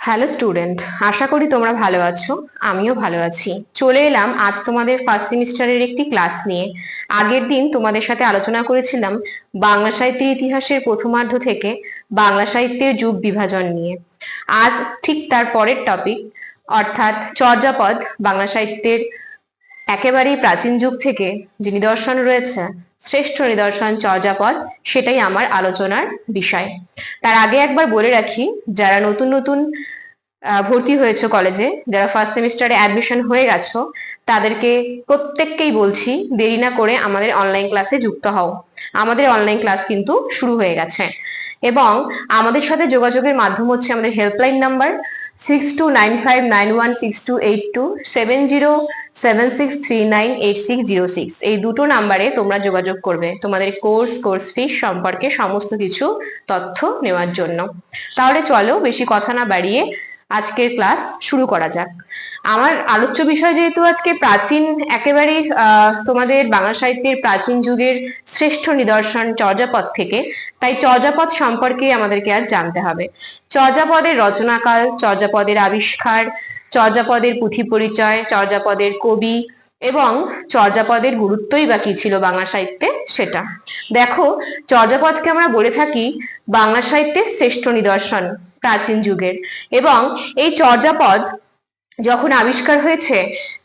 Hello student আশা করি তোমরা ভালো আছো। আমিও ভালো আছি। চলে এলাম আজ তোমাদের ফার্স্ট সেমিস্টারের একটি ক্লাস নিয়ে। আগের দিন তোমাদের সাথে আলোচনা করেছিলাম বাংলা সাহিত্যের ইতিহাসের প্রথমার্ধ থেকে বাংলা সাহিত্যের যুগ বিভাজন নিয়ে। আজ ঠিক তার পরের টপিক অর্থাৎ চর্যাপদ বাংলা সাহিত্যের একেবারেই প্রাচীন যুগ থেকে যে নিদর্শন রয়েছে, শ্রেষ্ঠ নিদর্শন চর্যাপদ সেটাই আমার আলোচনার বিষয়। তার আগে একবার বলে রাখি, যারা নতুন নতুন ভর্তি হয়েছে কলেজে, যারা ফার্স্ট সেমিস্টারে অ্যাডমিশন হয়ে গেছো, তাদেরকে প্রত্যেককেই বলছি, দেরি না করে আমাদের অনলাইন ক্লাসে যুক্ত হও। আমাদের অনলাইন ক্লাস কিন্তু শুরু হয়ে গেছে। এবং আমাদের সাথে যোগাযোগের মাধ্যম হচ্ছে আমাদের helpline number six two nine five nine one six two eight two seven zero seven six three nine eight six zero six এই দুটো নাম্বারে তোমরা যোগাযোগ করবে তোমাদের কোর্স কোর্স ফিস সম্পর্কে সমস্ত কিছু তথ্য নেওয়ার জন্য। তাহলে চলো বেশি কথা না বাড়িয়ে আজকের ক্লাস শুরু করা যাক। আমার আলোচ্য বিষয় যেহেতু আজকে প্রাচীন একেবারে তোমাদের বাংলা সাহিত্যের প্রাচীন যুগের শ্রেষ্ঠ নিদর্শন চর্যাপদ থেকে, তাই চর্যাপদ সম্পর্কে আমাদেরকে আজ জানতে হবে। চর্যাপদের রচনাকাল, চর্যাপদের আবিষ্কার, চর্যাপদের পুঁথি পরিচয়, চর্যাপদের কবি এবং চর্যাপদের গুরুত্বই বা কি ছিল বাংলা সাহিত্যে সেটা। দেখো, চর্যাপদকে আমরা বলে থাকি বাংলা সাহিত্যের শ্রেষ্ঠ নিদর্শন। প্রাচীন যুগের। এবং এই চর্যাপদ যখন আবিষ্কার হয়েছে,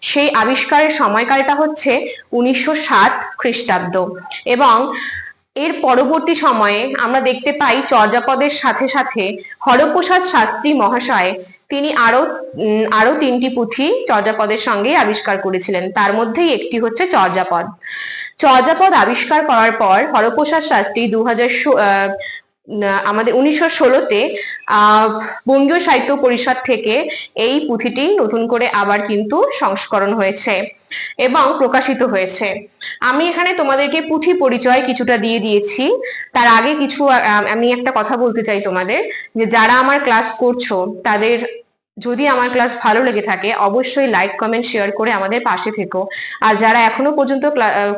সেই আবিষ্কারের সময়কালটা হচ্ছে উনিশশো সাত খ্রিস্টাব্দ। এবং এর পরবর্তী সময়ে আমরা দেখতে পাই চর্যাপদের সাথে সাথে হরপ্রসাদ শাস্ত্রী মহাশয় তিনি আরও আরও তিনটি পুঁথি চর্যাপদের সঙ্গে আবিষ্কার করেছিলেন। তার মধ্যেই একটি হচ্ছে চর্যাপদ। চর্যাপদ আবিষ্কার করার পর হরপ্রসাদ শাস্ত্রী দু হাজার আমাদের উনিশশো ষোলোতে বঙ্গীয় সাহিত্য পরিষদ থেকে এই পুঁথিটি নতুন করে আবার কিন্তু সংস্করণ হয়েছে এবং প্রকাশিত হয়েছে। আমি এখানে তোমাদেরকে পুঁথি পরিচয় কিছুটা দিয়ে দিয়েছি। তার আগে কিছু আমি একটা কথা বলতে চাই তোমাদের, যে যারা আমার ক্লাস করছ, তাদের যদি আমার ক্লাস ভালো লেগে থাকে, অবশ্যই লাইক কমেন্ট শেয়ার করে আমাদের পাশে থেকো। আর যারা এখনও পর্যন্ত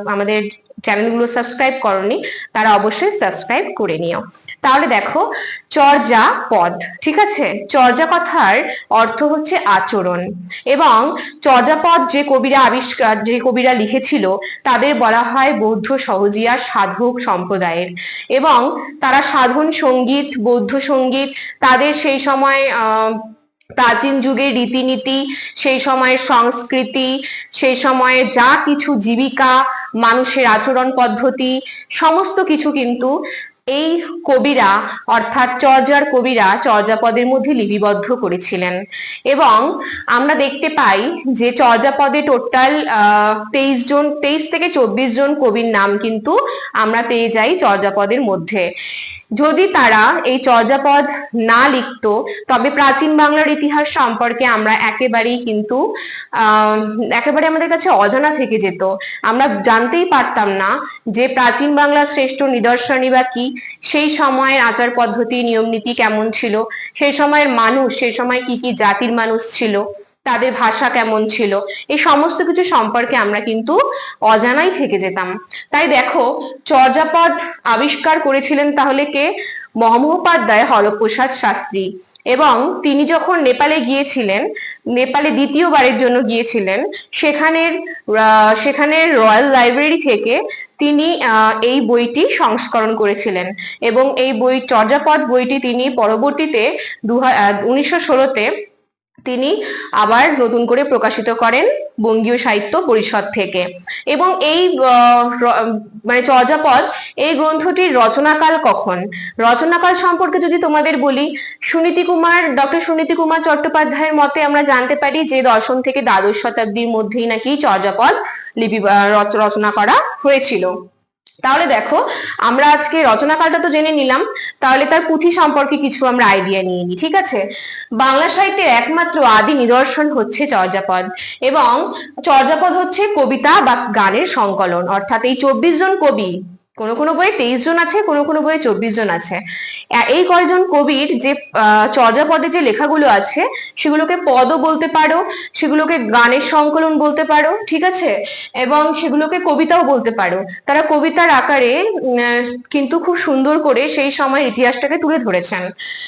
আমাদের চ্যানেলগুলো সাবস্ক্রাইব করনি, তারা অবশ্যই সাবস্ক্রাইব করে নিও। তাহলে দেখো, চর্যা পদ, ঠিক আছে? চর্যা কথার অর্থ হচ্ছে আচরণ। এবং চর্যাপদ যে কবিরা আবিষ্কার, যে কবিরা লিখেছিল, তাদের বলা হয় বৌদ্ধ সহজিয়া সাধক সম্প্রদায়ের। এবং তারা সাধন সংগীত, বৌদ্ধ সংগীত, তাদের সেই সময়, আহ প্রাচীন যুগের রীতিনীতি, সেই সময়ের সংস্কৃতি, সেই সময়ে যা কিছু জীবিকা, মানুষের আচরণ পদ্ধতি, সমস্ত কিছু কিন্তু এই কবিরা, অর্থাৎ চর্যার কবিরা চর্যাপদের মধ্যে লিপিবদ্ধ করেছিলেন। এবং আমরা দেখতে পাই যে চর্যাপদে টোটাল তেইশ জন, তেইশ থেকে চব্বিশ জন কবির নাম কিন্তু আমরা পেয়ে যাই চর্যাপদের মধ্যে। যদি তারা এই চর্যাপদ না লিখতো, তবে প্রাচীন বাংলার ইতিহাস সম্পর্কে আমরা একেবারেই কিন্তু একেবারে আমাদের কাছে অজানা থেকে যেত। আমরা জানতেই পারতাম না যে প্রাচীন বাংলার শ্রেষ্ঠ নিদর্শনী বা কি, সেই সময়ের আচার পদ্ধতি, নিয়ম নীতি কেমন ছিল, সেই সময়ের মানুষ, সেই সময় কি কি জাতির মানুষ ছিল। তাদের ভাষা কেমন ছিল? এই সমস্ত কিছু সম্পর্কে আমরা কিন্তু অজানাই থেকে যেতাম। তাই দেখো, চর্যাপদ আবিষ্কার করেছিলেন তাহলে কে? মহামহোপাধ্যায় হরপ্রসাদ শাস্ত্রী। এবং তিনি যখন নেপালে গিয়েছিলেন, নেপালে দ্বিতীয়বারের জন্য গিয়েছিলেন, সেখানের সেখানের রয়্যাল লাইব্রেরি থেকে তিনি এই বইটি সংস্করণ করেছিলেন। এবং এই বই, চর্যাপদ বইটি তিনি পরবর্তীতে দু উনিশশো ষোলোতে তিনি আবার নতুন করে প্রকাশিত করেন বঙ্গীয় সাহিত্য পরিষদ থেকে। এবং এই মানে চর্যাপদ, এই গ্রন্থটির রচনাকাল কখন? রচনাকাল সম্পর্কে যদি তোমাদের বলি, সুনীতি কুমার, ডক্টর সুনীতি কুমার চট্টোপাধ্যায়ের মতে আমরা জানতে পারি যে দশম থেকে দ্বাদশ শতাব্দীর মধ্যেই নাকি চর্যাপদ লিপি রচনা করা হয়েছিল। তাহলে দেখো, আমরা আজকে রচনাকারটা তো জেনে নিলাম, তাহলে তার পুঁথি সম্পর্কে কিছু আমরা আইডিয়া নিয়ে নিই, ঠিক আছে? বাংলা সাহিত্যের একমাত্র আদি নিদর্শন হচ্ছে চর্যাপদ এবং চর্যাপদ হচ্ছে কবিতা বা গানের সংকলন। অর্থাৎ এই চব্বিশ জন কবি, কোনো কোনো বইয়ে তেইশ জন আছে, কোনো কোনো বইয়ে চব্বিশ জন আছে। এই কয়জন কবির যে চর্যাপদে যে লেখাগুলো আছে, সেগুলোকে পদও বলতে পারো, সেগুলোকে গানের সংকলন বলতে পারো, ঠিক আছে? এবং সেগুলোকে কবিতাও বলতে পারো। তারা কবিতার আকারে কিন্তু খুব সুন্দর করে সেই সময়ের ইতিহাসটাকে তুলে ধরেছেন।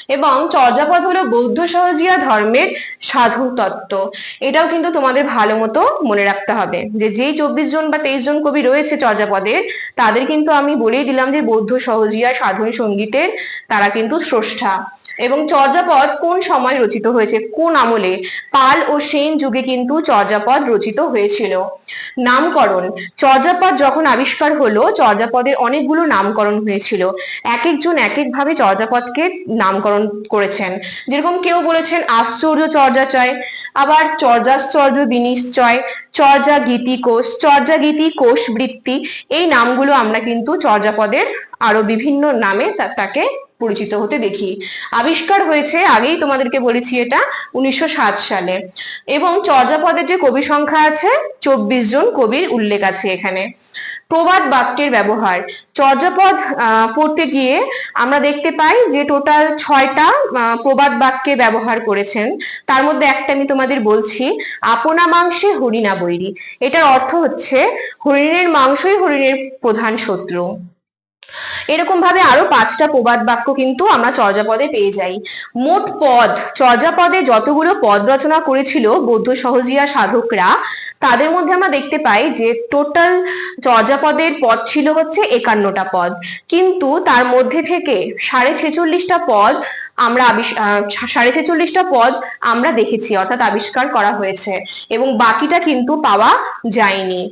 এবং চর্যাপদ হলো বৌদ্ধ সহজিয়া ধর্মের সাধন তত্ত্ব। এটাও কিন্তু তোমাদের ভালো মতো মনে রাখতে হবে। যে, যেই চব্বিশ জন বা তেইশ জন কবি রয়েছে চর্যাপদের, তাদের কিন্তু আমি বলেই দিলাম যে, বৌদ্ধ সহজিয়া সাধন সঙ্গীতের তারা কিন্তু স্রষ্টা। এবং চর্যাপদ কোন সময় রচিত হয়েছে? কোন আমলে? পাল ও সেন যুগে কিন্তু চর্যাপদ রচিত হয়েছিল। নামকরণ। চর্যাপদ যখন আবিষ্কার হলো, চর্যাপদের অনেকগুলো নামকরণ হয়েছিল। এক একজন এক এক ভাবে চর্যাপদকে নামকরণ করেছেন। যেরকম কেউ বলেছেন, আশ্চর্য চর্যাচয়। আবার, চর্যাশ্চর্য বিনিশ্চয়। চর্যা গীতি কোষ। চর্যা গীতি কোষ বৃত্তি এই নামগুলো আমরা কিন্তু চর্যাপদের আরও বিভিন্ন নামে তাকে পরিচিত হতে দেখি। আবিষ্কার হয়েছে, আগেই তোমাদেরকে বলেছি এটা, উনিশশো সাত সালে। এবং চর্যাপদের যে কবি সংখ্যা আছে, চব্বিশ জন কবির উল্লেখ আছে এখানে। প্রবাদ বাক্যের ব্যবহার। চর্যাপদ পড়তে গিয়ে আমরা দেখতে পাই যে টোটাল ছয়টা প্রবাদ বাক্যে ব্যবহার করেছেন। তার মধ্যে একটা আমি তোমাদের বলছি, আপনা মাংসে হরিণা বৈরি। এটার অর্থ হচ্ছে, হরিণের মাংসই হরিণের প্রধান শত্রু। এরকম ভাবে আরও পাঁচটা প্রবাদ বাক্য কিন্তু আমরা চর্যাপদে পেয়ে যাই। মোট পদ, চর্যাপদে যতগুলো পদ রচনা করেছিল বৌদ্ধ সহজিয়া সাধকরা, তাদের মধ্যে আমরা দেখতে পাই যে টোটাল চর্যাপদের পদ ছিল হচ্ছে একান্নটা পদ। কিন্তু তার মধ্যে থেকে সাড়ে ছেচল্লিশটা পদ আমরা সাড়ে ছেচল্লিশটা পদ আমরা দেখেছি, অর্থাৎ আবিষ্কার করা হয়েছে। এবং বাকিটা কিন্তু পাওয়া যায়নি।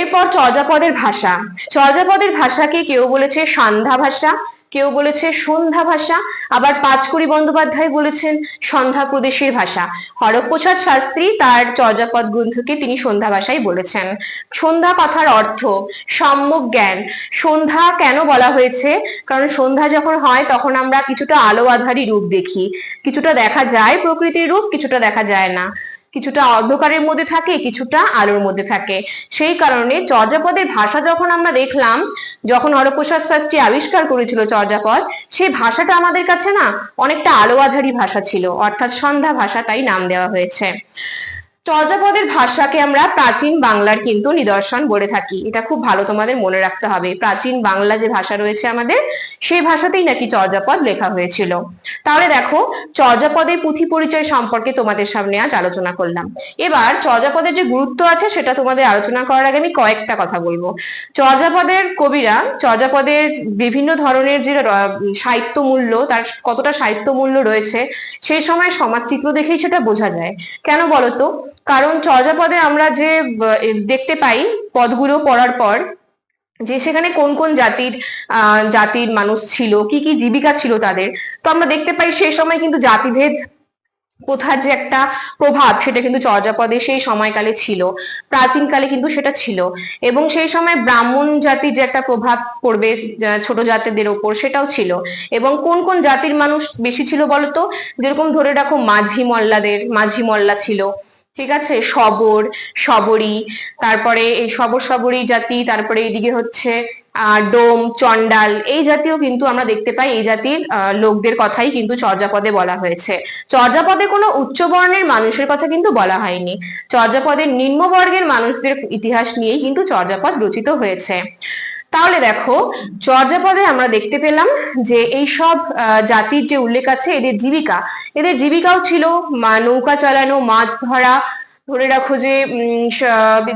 এরপর চর্যাপদের ভাষা। চর্যাপদের ভাষাকে কেউ বলেছে সান্ধ্যা ভাষা, কেউ বলেছে সন্ধ্যা ভাষা, আবার পাঁচকুড়ি বন্দ্যোপাধ্যায় বলেছেন সন্ধ্যা প্রদেশের ভাষা। হরপ্রসাদ শাস্ত্রী তার চর্যাপদ গ্রন্থকে তিনি সন্ধ্যা ভাষাই বলেছেন। সন্ধ্যা কথার অর্থ সম্যক জ্ঞান। সন্ধ্যা কেন বলা হয়েছে? কারণ সন্ধ্যা যখন হয়, তখন আমরা কিছুটা আলো আধারী রূপ দেখি। কিছুটা দেখা যায় প্রকৃতির রূপ, কিছুটা দেখা যায় না। কিছুটা অন্ধকারের মধ্যে থাকে, কিছুটা আলোর মধ্যে থাকে। সেই কারণে চর্যাপদের ভাষা যখন আমরা দেখলাম, যখন হরপ্রসাদ শাস্ত্রী আবিষ্কার করেছিল চর্যাপদ সেই ভাষাটা আমাদের কাছে না অনেকটা আলো আধারী ভাষা ছিল, অর্থাৎ সন্ধ্যা ভাষা তাই নাম দেওয়া হয়েছে। চর্যাপদের ভাষাকে আমরা প্রাচীন বাংলার কিন্তু নিদর্শন বলে থাকি। এটা খুব ভালো তোমাদের মনে রাখতে হবে। প্রাচীন বাংলা যে ভাষা রয়েছে আমাদের, সেই ভাষাতেই নাকি চর্যাপদ লেখা হয়েছিল। তাহলে দেখো, চর্যাপদের পুঁথি পরিচয় সম্পর্কে তোমাদের সামনে আজ আলোচনা করলাম। এবার চর্যাপদের যে গুরুত্ব আছে, সেটা তোমাদের আলোচনা করার আগে আমি কয়েকটা কথা বলব। চর্যাপদের কবিরা, চর্যাপদের বিভিন্ন ধরনের যে সাহিত্য মূল্য, তার কতটা সাহিত্য মূল্য রয়েছে, সেই সময় সমাজ চিত্র দেখেই সেটা বোঝা যায়। কেন বলতো? কারণ চর্যাপদে আমরা যে দেখতে পাই পদগুলো পড়ার পর যে সেখানে কোন কোন জাতির জাতির মানুষ ছিল, কি কি জীবিকা ছিল তাদের, তো আমরা দেখতে পাই সেই সময় কিন্তু জাতিভেদ প্রথার যে একটা প্রভাব সেটা কিন্তু চর্যাপদে সেই সময়কালে ছিল, প্রাচীনকালে কিন্তু সেটা ছিল এবং সেই সময় ব্রাহ্মণ জাতির যে একটা প্রভাব পড়বে ছোট জাতিদের ওপর সেটাও ছিল এবং কোন কোন জাতির মানুষ বেশি ছিল বলতো? যেরকম ধরে রাখো মাঝি মল্লাদের, মাঝি মল্লা ছিল ঠিক আছে? সবর শবরী তারপরে এই শবর শবরী জাতি, তারপরে এইদিকে হচ্ছে ডোম চন্ডাল এই জাতীয় কিন্তু আমরা দেখতে পাই, এই জাতির লোকদের কথাই কিন্তু চর্যাপদে বলা হয়েছে। চর্যাপদে কোনো উচ্চ বর্ণের মানুষের কথা কিন্তু বলা হয়নি। চর্যাপদের নিম্ন বর্গের মানুষদের ইতিহাস নিয়েই কিন্তু চর্যাপদ রচিত হয়েছে। তাহলে দেখো চর্যাপদে আমরা দেখতে পেলাম যে এই সব জাতির যে উল্লেখ আছে, এদের জীবিকা, এদের জীবিকাও ছিল নৌকা চালানো, মাছ ধরা, ধরে রাখো যে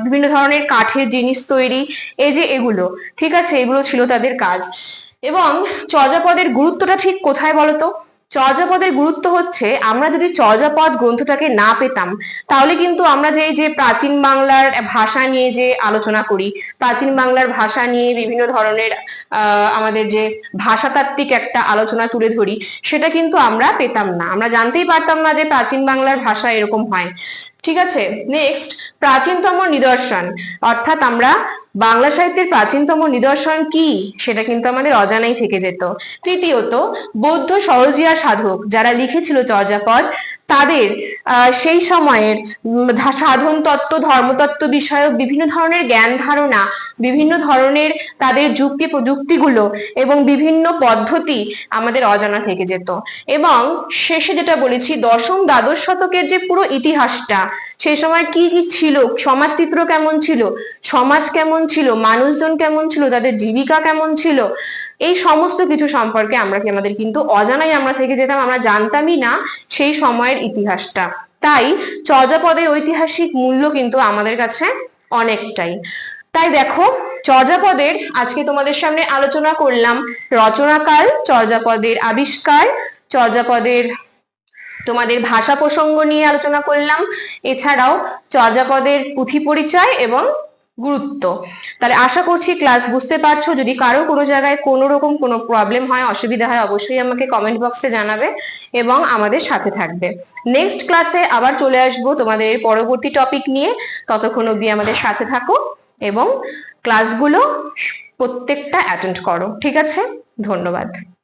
বিভিন্ন ধরনের কাঠের জিনিস তৈরি, এই যে এগুলো, ঠিক আছে? এগুলো ছিল তাদের কাজ। এবং চর্যাপদের গুরুত্বটা ঠিক কোথায় বলতো? চর্যাপদের গুরুত্ব হচ্ছে, আমরা যদি চর্যাপদ গ্রন্থটাকে না পেতাম, তাহলে কিন্তু আমরা যে যে প্রাচীন বাংলার ভাষা নিয়ে যে আলোচনা করি, প্রাচীন বাংলার ভাষা নিয়ে বিভিন্ন ধরনের আমাদের যে ভাষাতাত্ত্বিক একটা আলোচনা তুলে ধরি, সেটা কিন্তু আমরা পেতাম না। আমরা জানতেই পারতাম না যে প্রাচীন বাংলার ভাষা এরকম হয়। ঠিক আছে? নেক্সট প্রাচীনতম নিদর্শন। অর্থাৎ আমরা বাংলা সাহিত্যের প্রাচীনতম নিদর্শন কি? সেটা কিন্তু আমাদের অজানাই থেকে যেত। তৃতীয়ত, বৌদ্ধ সহজিয়া সাধক যারা লিখেছিল চর্যাপদ তাদের সেই সময়ের সাধন তত্ত্ব ধর্মতত্ত্ব বিষয়ক বিভিন্ন ধরনের জ্ঞান ধারণা, বিভিন্ন ধরনের তাদের যুক্তি প্রযুক্তিগুলো এবং বিভিন্ন পদ্ধতি আমাদের অজানা থেকে যেত। এবং শেষে যেটা বলেছি, দশম দ্বাদশ শতকের যে পুরো ইতিহাসটা সেই সময় কি কি ছিল সমাজ চিত্র কেমন ছিল, সমাজ কেমন ছিল, মানুষজন কেমন ছিল, তাদের জীবিকা কেমন ছিল, এই সমস্ত কিছু সম্পর্কে আমরা কি আমাদের কিন্তু অজানাই আমরা থেকে যেতাম, আমরা জানতামই না, সেই সময়ের ইতিহাসটা। তাই চর্যাপদের ঐতিহাসিক মূল্য কিন্তু আমাদের কাছে অনেকটাই। তাই দেখো, চর্যাপদের, আজকে তোমাদের সামনে আলোচনা করলাম, রচনাকাল, চর্যাপদের আবিষ্কার, চর্যাপদের তোমাদের ভাষা প্রসঙ্গ নিয়ে আলোচনা করলাম। এছাড়াও চর্যাপদের পুঁথি পরিচয় এবং গুরুত্ব। তাহলে আশা করছি ক্লাস বুঝতে পারছ। যদি কারও কোনো জায়গায় কোনো রকম কোনো প্রবলেম হয়, অসুবিধা হয়, অবশ্যই আমাকে কমেন্ট বক্সে জানাবে এবং আমাদের সাথে থাকবে। নেক্সট ক্লাসে আবার চলে আসব তোমাদের পরবর্তী টপিক নিয়ে। ততক্ষণ অবধি আমাদের সাথে থাকো এবং ক্লাসগুলো প্রত্যেকটা অ্যাটেন্ড করো। ঠিক আছে? ধন্যবাদ।